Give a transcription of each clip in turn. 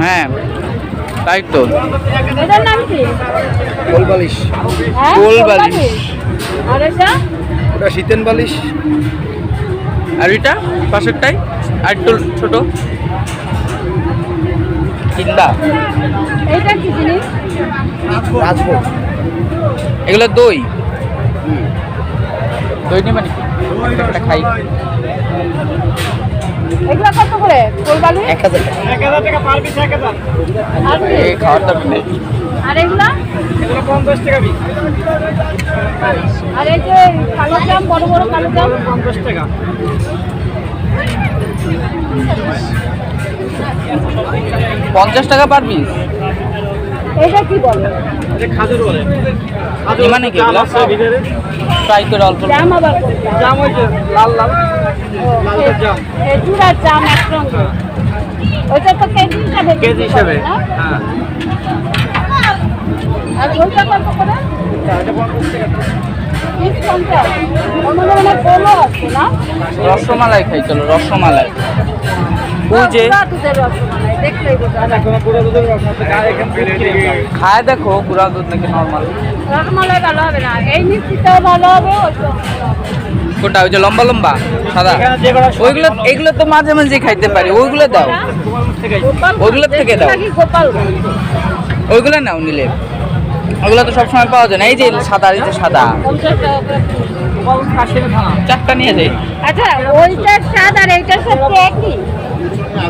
হ্যাঁ তাই তো। এটার নাম কি? কোল বালিশ। হ্যাঁ কোল কোল বালিশ। আর এটা? ওটা শীতেন বালিশ। আর এটা পাশেরটাই? আর একটু ছোট। চিন্তা এইটা কি জিনিস? রাজভোগ। এগুলো দই। দই নেবে নাকি? একটা খাই। এগুলো কত করে? এক হাজার টাকা। আর কি? এই খাওয়ার দাম নেই। আর এগুলা? আর এই যে কালো জাম বড় বড় কালো জাম? পঞ্চাশ টাকা পার পিস? এটা কি বলে? মানে কি ট্রাই করে অল্প। জাম আবার কোনটা? ও, খে- খেজুর আর জাম। একসঙ্গে ওইটা তো কেজি হিসাবে কেজি হিসাবে আর ওইটা কত করে? মানে রসমালাই খাই চলো রসমালাই। বোঝা খায় দেখো গুড়া দুধ নাকি নর্মাল রসমালাই ভালো হবে না। এই মিষ্টিটাও ভালো হবে ওইটাও ভালো হবে। কোনটা? ওই যে লম্বা লম্বা? সাদা? ওইগুলো এগুলো তো মাঝে মাঝে খাইতে পারি। ওইগুলো দাও। ওগুলোর থেকে দাও। ওইগুলো নাও নিলে। ওগুলো তো সবসময় পাওয়া যায় না। এই যে সাদা এই যে সাদা। চারটা নিয়ে যাই। আচ্ছা ওইটার স্বাদ আর এইটার সাথে একই?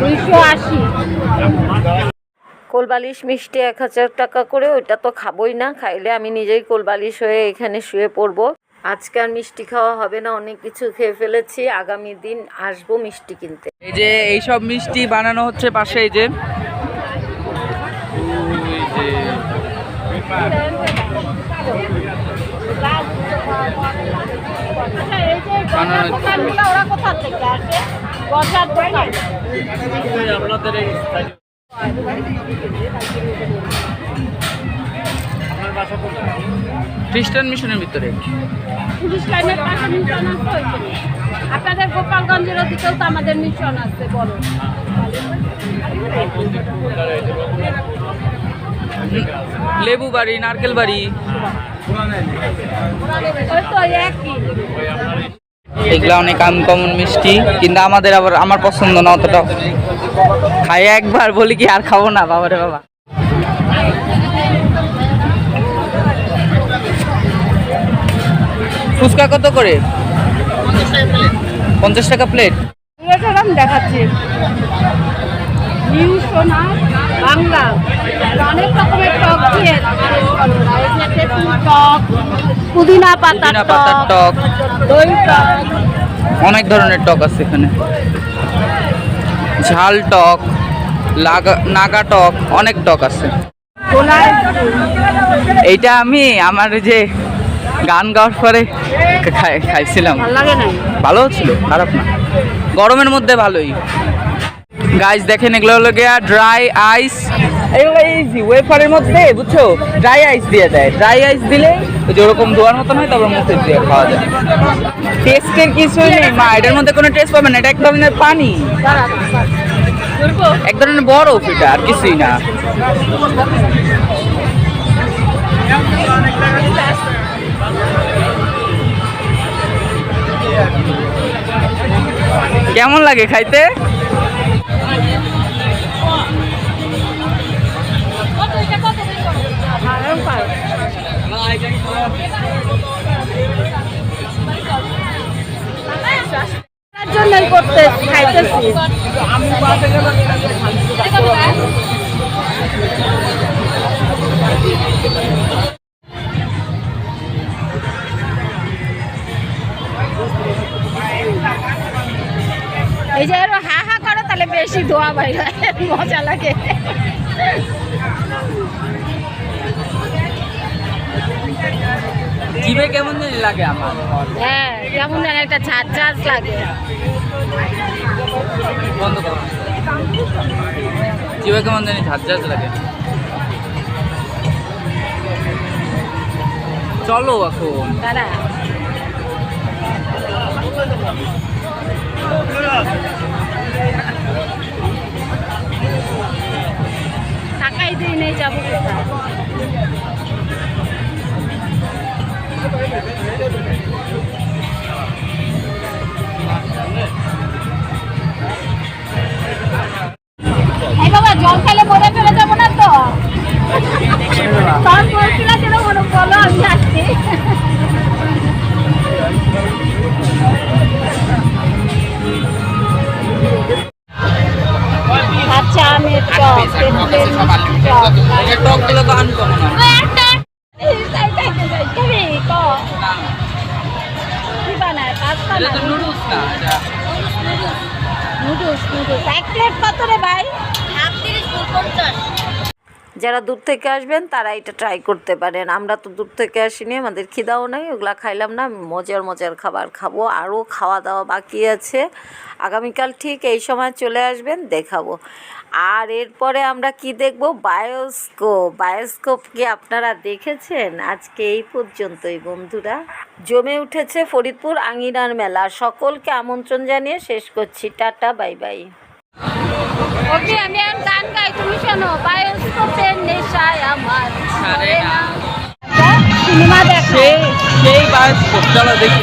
দুইশো আশি কোলবালিশ মিষ্টি এক হাজার টাকা করে ওইটা তো খাবোই না খাইলে আমি নিজেই কোলবালিশ হয়ে এখানে শুয়ে পড়ব। আজকে আর মিষ্টি খাওয়া হবে না অনেক কিছু খেয়ে ফেলেছি আগামী দিন আসব মিষ্টি কিনতে। এই যে এইসব মিষ্টি বানানো হচ্ছে পাশে এই যে। এই যে গজার। খ্রিস্টান মিশনের ভিতরে। পুলিশ লাইনের পাশে মিশন আছে আপনাদের গোপালগঞ্জের ওদিকেও তো আমাদের মিশন আছে বড়। লেবু বাড়ি নারকেল বাড়ি। ওই তো একই। এগুলো অনেক আনকমন মিষ্টি কিন্তু আমাদের আবার আমার পছন্দ না অতটা। খাই একবার বলি কি আর খাব না বাবা রে বাবা। ফুচকা কত করে? পঞ্চাশ টাকা প্লেট দেখাচ্ছি। নিউ সোনা বাংলা। অনেক রকমের টক দিয়ে টক পুদিনা পাতার পাতার টক দই টক। অনেক ধরনের টক আছে এখানে। ঝাল টক লাগা নাগা টক অনেক টক আছে। এইটা আমি আমার যে গান গাওয়ার পরে খাইছিলাম। ভালো ছিল খারাপ না। গরমের মধ্যে ভালোই। গাইস দেখেন এগুলো হলো গিয়া ড্রাই আইস এগুলো ইজি ওয়েফারের মধ্যে, বুঝছ? ড্রাই আইস দিয়ে দেয়। ড্রাই আইস দিলে ওই যে ওরকম ধোয়ার মতন হয়, তারপর মুখে দিয়ে খাওয়া যায়। টেস্টের কিছুই নেই, মা, এটার মধ্যে কোনো টেস্ট পাবে না, এটা এক ধরনের পানি। এক ধরনের বরফ এটা, আর কিছুই না। কেমন লাগে খাইতে? এই যে হা হা করো তাহলে বেশি ধোয়া বাইরে মজা লাগে। জিভে কেমন জানি লাগে আমার? হ্যাঁ কেমন যেন একটা ঝাঁঝ ঝাঁঝ লাগে। বন্ধ করো। জিভে কেমন জানি ঝাঁঝ ঝাঁঝ লাগে। চলো এখন। তারা তেঁতুলের মিষ্টি টক এটা টক তো আনকমন এটা তো নুডলস নুডলস। এক প্লেট কত রে ভাই? যারা দূর থেকে আসবেন, তারা এটা ট্রাই করতে পারেন। আমরা তো দূর থেকে আসিনি, আমাদের খিদাও নাই, ওগুলা খাইলাম না, মজার মজার খাবার খাব। আরও খাওয়া দাওয়া বাকি আছে। আগামীকাল ঠিক এই সময় চলে আসবেন, দেখাবো। আর এরপরে আমরা কি দেখব? বায়োস্কোপ বায়োস্কোপ কি আপনারা দেখেছেন? আজকে এই পর্যন্তই, বন্ধুরা। জমে উঠেছে ফরিদপুর আঙিনার মেলা। সকলকে আমন্ত্রণ জানিয়ে শেষ করছি। টাটা বাই বাই ওকে, আমি আর গান গাই, তুমি শোনো। সিনেমা দেখো। সেই বাস চলো দেখি।